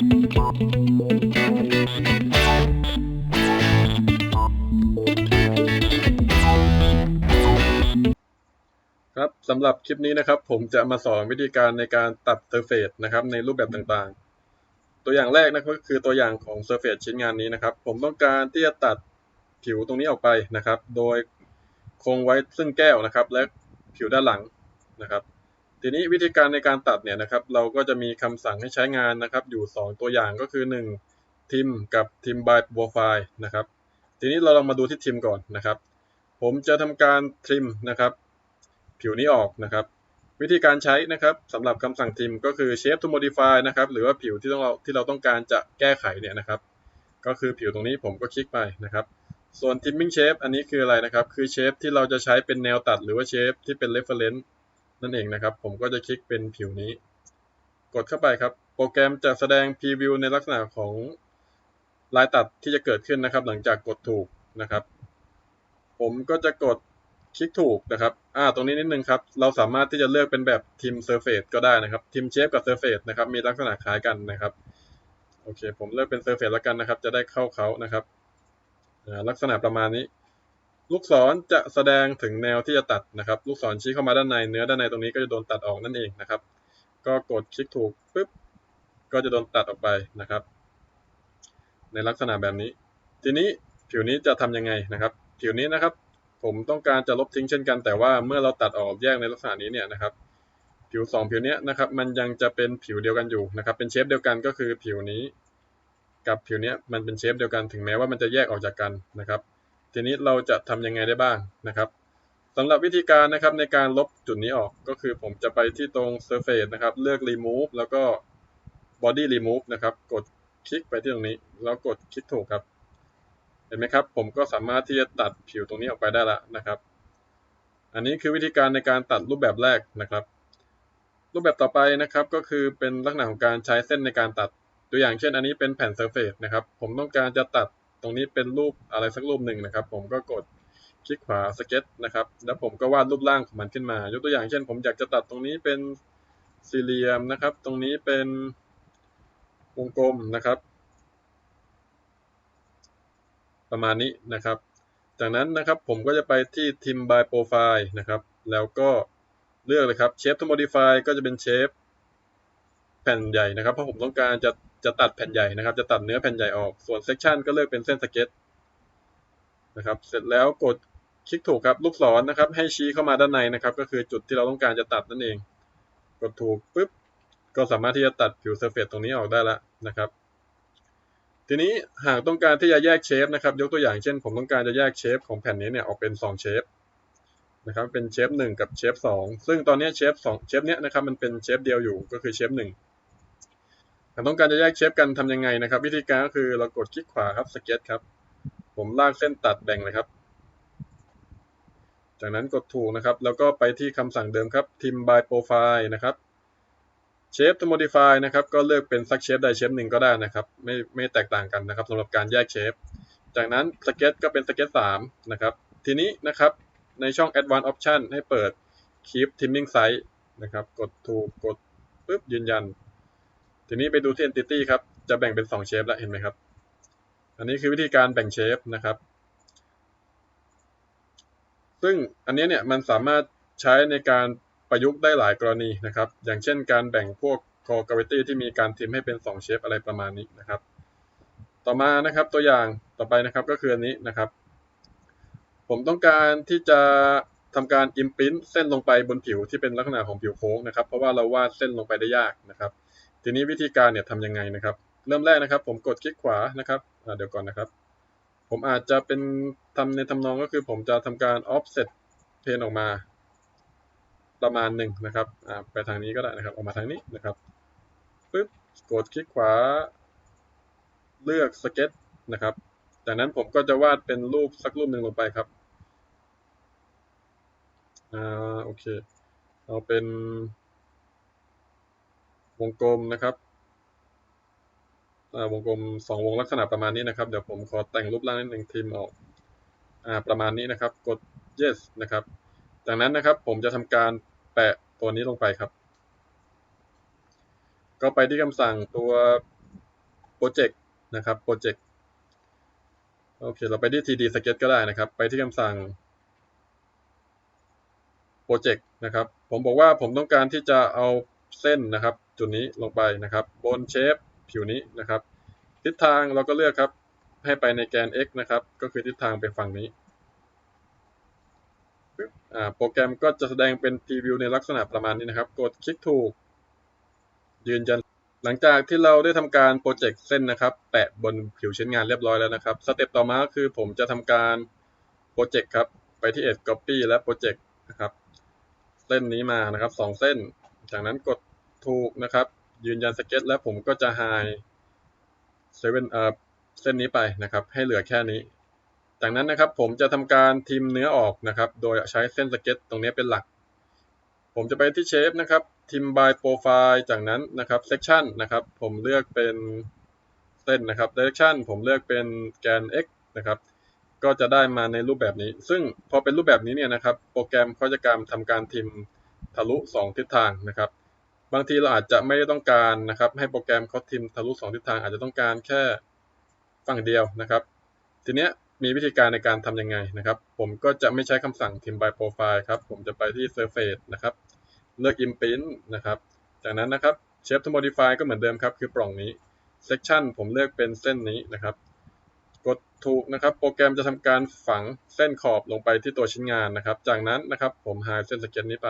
ครับสำหรับคลิปนี้นะครับ ผมจะมาสอนวิธีการในการตัดเซอร์เฟซนะครับ ในรูปแบบต่างๆ ตัวอย่างแรกนะครับก็คือตัวอย่างของเซอร์เฟซชิ้นงานนี้นะครับ ผมต้องการที่จะตัดผิวตรงนี้ออกไปนะครับ โดยคงไว้ซึ่งแก้วนะครับ และผิวด้านหลังนะครับ ทีนี้วิธีการในการตัดเนี่ยนะครับ เราก็จะมีคำสั่งให้ใช้งานนะครับ อยู่ 2 ตัวอย่างก็คือ 1 ทิมกับทิม by profile นะครับ ทีนี้เราลองมาดูที่ทิมก่อนนะครับ ผมจะทำการทิมนะครับ ผิวนี้ออกนะครับ วิธีการใช้นะครับสำหรับคำสั่งทิมก็คือ shape to modify นะครับ หรือว่าผิวที่ต้องเราที่เราต้องการจะแก้ไขเนี่ยนะครับ ก็คือผิวตรงนี้ผมก็คลิกไปนะครับ ส่วน trimming shape อันนี้คืออะไรนะครับ คือ shape ที่เราจะใช้เป็นแนวตัดหรือว่า shape ที่เป็น reference นั่นเองนะครับ ผมก็จะคลิกเป็นผิวนี้ กดเข้าไปครับ โปรแกรมจะแสดง preview ในลักษณะของลายตัดที่จะเกิดขึ้นนะครับ หลังจากกดถูกนะครับ ผมก็จะกดคลิกถูกนะครับ อ่า ตรงนี้นิดนึงครับ เราสามารถที่จะเลือกเป็นแบบทีมเซอร์เฟซก็ได้นะครับทีมเชฟกับเซอร์เฟซนะครับ มีลักษณะคล้ายกันนะครับ โอเค ผมเลือกเป็นเซอร์เฟซแล้วกันนะครับ จะได้เข้าเขานะครับ ลักษณะประมาณนี้ ลูกศรจะแสดงถึงแนวที่จะตัดนะครับ ลูกศรชี้เข้ามาด้านในเนื้อด้านในตรงนี้ก็จะโดนตัดออกนั่นเองนะครับ ก็กดคลิกถูกปุ๊บก็จะโดนตัดออกไปนะครับ ในลักษณะแบบนี้ ทีนี้ผิวนี้จะทำยังไงนะครับ ผิวนี้นะครับ ผมต้องการจะลบทิ้งเช่นกัน แต่ว่าเมื่อเราตัดออกแยกในลักษณะนี้เนี่ยนะครับ ผิว 2 ผิวนี้นะครับ มันยังจะเป็นผิวเดียวกันอยู่นะครับ เป็นเชฟเดียวกันก็คือผิวนี้ กับผิวนี้มันเป็นเชฟเดียวกันถึงแม้ว่ามันจะแยกออกจากกันนะครับ ทีนี้เราจะทำยังไงได้บ้างนะครับสำหรับวิธีการนะครับในการลบจุดนี้ออกก็คือผมจะไปที่ตรง surface นะครับ เลือก remove แล้วก็ body remove นะครับ กดคลิกไปที่ตรงนี้ แล้วกดคลิกถูกครับ เห็นไหมครับ ผมก็สามารถที่จะตัดผิวตรงนี้ออกไปได้แล้วนะครับ อันนี้คือวิธีการในการตัดรูปแบบแรกนะครับ รูปแบบต่อไปนะครับก็คือเป็นลักษณะของการใช้เส้นในการตัดตัวอย่างเช่น อันนี้เป็นแผ่นเซอร์เฟซนะครับ ผมต้องการจะตัด ตรงนี้เป็นรูปอะไรสักรูปหนึ่งนะครับ ผมก็กดคลิกขวาสเก็ตนะครับ แล้วผมก็วาดรูปร่างของมันขึ้นมา ยกตัวอย่างเช่น ผมอยากจะตัดตรงนี้เป็นสี่เหลี่ยมนะครับ ตรงนี้เป็นวงกลมนะครับ ประมาณนี้นะครับ จากนั้นนะครับผมก็จะไปที่ Trim by Profile นะครับ แล้วก็เลือกเลยครับ Shape to Modify ก็จะเป็นเชฟ แผ่นใหญ่นะครับเพราะผมต้องการจะจะตัดแผ่นใหญ่นะครับ จะตัดเนื้อแผ่นใหญ่ออกส่วน Section ก็เลือกเป็นเส้นสเก็ตนะครับ เสร็จแล้วกดคลิกถูกครับลูกศรนะครับ ให้ชี้เข้ามาด้านในนะครับ ก็คือจุดที่เราต้องการจะตัดนั่นเอง กดถูกปุ๊บก็สามารถที่จะตัดผิวเซอร์เฟซตรงนี้ออกได้แล้วนะครับ ทีนี้หากต้องการที่จะแยกเชฟนะครับ ยกตัวอย่างเช่น ผมต้องการจะแยกเชฟของแผ่นนี้เนี่ยออกเป็น2เชฟนะครับเป็นเชฟ1กับเชฟ2ซึ่งตอนนี้เชฟ2เชฟเนี้ยนะครับมันเป็นเชฟเดียวอยู่ก็คือเชฟ1 หากต้องการจะแยกเชฟกันทำยังไงนะครับ วิธีการก็คือเรากดคลิกขวาครับสเก็ตครับ ผมลากเส้นตัดแบ่งเลยครับ จากนั้นกดถูกนะครับ แล้วก็ไปที่คำสั่งเดิมครับ trim by profile นะครับ shape to modify นะครับ ก็เลือกเป็นสักเชฟใดเชฟหนึ่งก็ได้นะครับ ไม่ไม่แตกต่างกันนะครับสำหรับการแยกเชฟจากนั้นสเก็ตก็เป็นสเก็ตสามนะครับ ทีนี้นะครับในช่อง advanced option ให้เปิด keep trimming size นะครับ กดถูกกดปุ๊บยืนยัน ทีนี้ไปดูที่ entity ครับ จะแบ่งเป็น 2 เชฟแล้วเห็นไหมครับ อันนี้คือวิธีการแบ่งเชฟนะครับ ซึ่งอันนี้เนี่ยมันสามารถใช้ในการประยุกต์ได้หลายกรณีนะครับ อย่างเช่นการแบ่งพวก core gravity ที่มีการทิมให้เป็น 2 เชฟอะไรประมาณนี้นะครับ ต่อมานะครับตัวอย่างต่อไปนะครับก็คืออันนี้นะครับ ผมต้องการที่จะทำการ imprint เส้นลงไปบนผิวที่เป็นลักษณะของผิวโค้งนะครับ เพราะว่าเราวาดเส้นลงไปได้ยากนะครับ ทีนี้วิธีการเนี่ยทำยังไงนะครับ เริ่มแรกนะครับ ผมกดคลิกขวานะครับเดี๋ยวก่อนนะครับ ผมอาจจะเป็นทำในทำนองก็คือ ผมจะทำการ offset เพนออกมา ประมาณหนึ่งนะครับไปทางนี้ก็ได้นะครับ ออกมาทางนี้นะครับปึ๊บกดคลิกขวา เลือกสเก็ตนะครับ จากนั้นผมก็จะวาดเป็นรูปสักรูปหนึ่งลงไปครับอ่าโอเค เอาเป็น วงกลมนะครับวงกลมสองวงลักษณะประมาณนี้นะครับ เดี๋ยวผมขอแต่งรูปร่างนิดหนึ่งทิมออกอ่าประมาณนี้นะครับ กด yes นะครับ จากนั้นนะครับผมจะทำการแปะตัวนี้ลงไปครับ ก็ไปที่คำสั่งตัวโปรเจกต์นะครับโปรเจกต์โอเค เราไปที่ TD Sketch ก็ได้นะครับ ไปที่คำสั่งโปรเจกต์นะครับ ผมบอกว่าผมต้องการที่จะเอา เส้นนะครับ จุดนี้ลงไปนะครับ บนเชฟผิวนี้นะครับ ทิศทางเราก็เลือกครับ ให้ไปในแกน x นะครับ ก็คือทิศทางไปฝั่งนี้โปรแกรมก็จะแสดงเป็นพรีวิวในลักษณะประมาณนี้นะครับ กดคลิกถูก ยืนยัน หลังจากที่เราได้ทำการโปรเจกต์เส้นนะครับ แปะบนผิวชิ้นงานเรียบร้อยแล้วนะครับ สเต็ปต่อมาคือผมจะทำการโปรเจกต์ครับ ไปที่ Edge Copy และโปรเจกต์นะครับ เส้นนี้มานะครับสองเส้น จากนั้นกดถูกนะครับ ยืนยันสเก็ต แล้วผมก็จะ high เซเว่นเอ่อเส้นนี้ไปนะครับ ให้เหลือแค่นี้ จากนั้นนะครับผมจะทำการทิมเนื้อออกนะครับ โดยใช้เส้นสเก็ต ตรงนี้เป็นหลัก ผมจะไปที่เชฟนะครับทิม by profile จากนั้นนะครับ section นะครับ ผมเลือกเป็นเส้นนะครับ direction ผมเลือกเป็นแกน x นะครับ ก็จะได้มาในรูปแบบนี้ ซึ่งพอเป็นรูปแบบนี้เนี่ยนะครับ โปรแกรมเขาจะการทำการทิม ทะลุ 2 ทิศทางนะครับ บางทีเราอาจจะไม่ได้ต้องการนะครับ ให้โปรแกรมเขาทิมทะลุ 2 ทิศทาง อาจจะต้องการแค่ฝั่งเดียวนะครับ ทีเนี้ยมีวิธีการในการทำยังไงนะครับ ผมก็จะไม่ใช้คำสั่ง trim by profile ครับ ผมจะไปที่ surface นะครับ เลือก imprint นะครับ จากนั้นนะครับ shape to modify ก็เหมือนเดิมครับ คือปล่องนี้ section ผมเลือกเป็นเส้นนี้นะครับ กดถูกนะครับ โปรแกรมจะทำการฝังเส้นขอบลงไปที่ตัวชิ้นงานนะครับ จากนั้นนะครับ ผมหายเส้นสเก็ตนี้ไป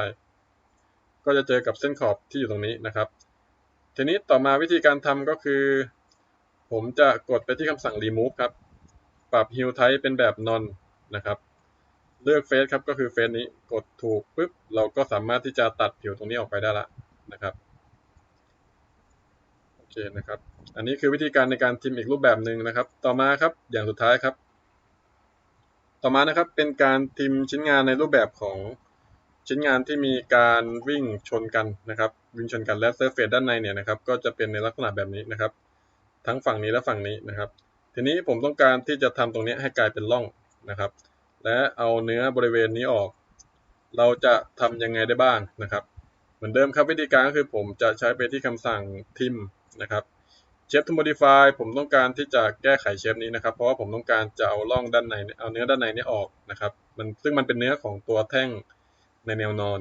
ก็จะเจอกับเส้นขอบที่อยู่ตรงนี้นะครับ ทีนี้ต่อมาวิธีการทำก็คือ ผมจะกดไปที่คำสั่ง remove ครับ ปรับ hue type เป็นแบบ non นะครับ เลือกเฟสครับก็คือเฟสนี้กดถูกปุ๊บเราก็สามารถที่จะตัดผิวตรงนี้ออกไปได้ละนะครับโอเคนะครับ อันนี้คือวิธีการในการทิมอีกรูปแบบหนึ่งนะครับ ต่อมาครับอย่างสุดท้ายครับ ต่อมานะครับเป็นการทิมชิ้นงานในรูปแบบของ ชิ้นงานที่มีการวิ่งชนกันนะครับ วิ่งชนกันและเซอร์เฟซด้านในเนี่ยนะครับ ก็จะเป็นในลักษณะแบบนี้นะครับ ทั้งฝั่งนี้และฝั่งนี้นะครับ ทีนี้ผมต้องการที่จะทำตรงนี้ให้กลายเป็นร่องนะครับ และเอาเนื้อบริเวณนี้ออก เราจะทำยังไงได้บ้างนะครับ เหมือนเดิมครับวิธีการก็คือผมจะใช้ไปที่คำสั่งทิมนะครับเชฟทู modify ผมต้องการที่จะแก้ไขเชฟนี้นะครับ เพราะว่าผมต้องการจะเอาร่องด้านในเอาเนื้อด้านในนี้ออกนะครับ มันซึ่งมันเป็นเนื้อของตัวแท่ง ในแนวนอน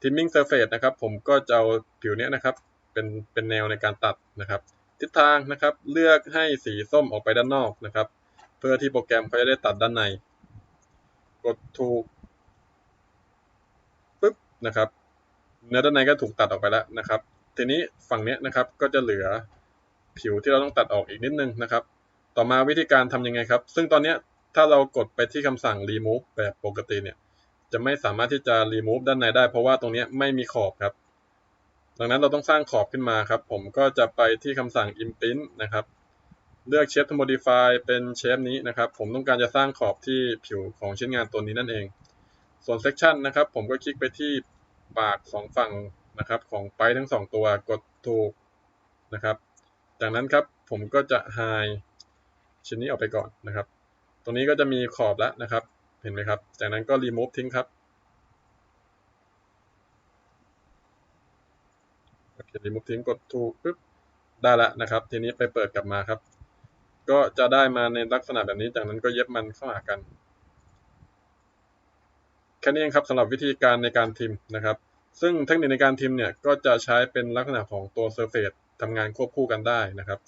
trimming surface นะครับ ผมก็จะเอาผิวนี้นะครับ เป็นเป็นแนวในการตัดนะครับ ทิศทางนะครับ เลือกให้สีส้มออกไปด้านนอกนะครับ เพื่อที่โปรแกรมเขาจะได้ตัดด้านใน กดถูกปุ๊บนะครับ เนื้อด้านในก็ถูกตัดออกไปแล้วนะครับ ทีนี้ฝั่งนี้นะครับก็จะเหลือผิวที่เราต้องตัดออกอีกนิดนึงนะครับ ต่อมาวิธีการทำยังไงครับ ซึ่งตอนนี้ถ้าเรากดไปที่คำสั่ง remove แบบปกติเนี่ย จะไม่สามารถที่จะ remove ด้านในได้ เพราะว่าตรงนี้ไม่มีขอบครับ ดังนั้นเราต้องสร้างขอบขึ้นมาครับ ผมก็จะไปที่คำสั่ง imprint นะครับ เลือก shape to modify เป็นเชฟนี้นะครับ ผมต้องการจะสร้างขอบที่ผิวของชิ้นงานตัวนี้นั่นเอง ส่วน section นะครับ ผมก็คลิกไปที่ปากสองฝั่งนะครับ ของไปทั้งสองตัวกดถูกนะครับ จากนั้นครับผมก็จะ hide ชิ้นนี้ออกไปก่อนนะครับ ตรงนี้ก็จะมีขอบแล้วนะครับ เห็นไหมครับ จากนั้นก็ remove ทิ้งครับโอเค remove ทิ้งกดถูกปุ๊บได้แล้วนะครับ ทีนี้ไปเปิดกลับมาครับ ก็จะได้มาในลักษณะแบบนี้ จากนั้นก็เย็บมันเข้าหากันแค่นี้เองครับสำหรับวิธีการในการทิมนะครับ ซึ่งเทคนิคในการทิมเนี่ยก็จะใช้เป็นลักษณะของตัว Surface ทำงานควบคู่กันได้นะครับ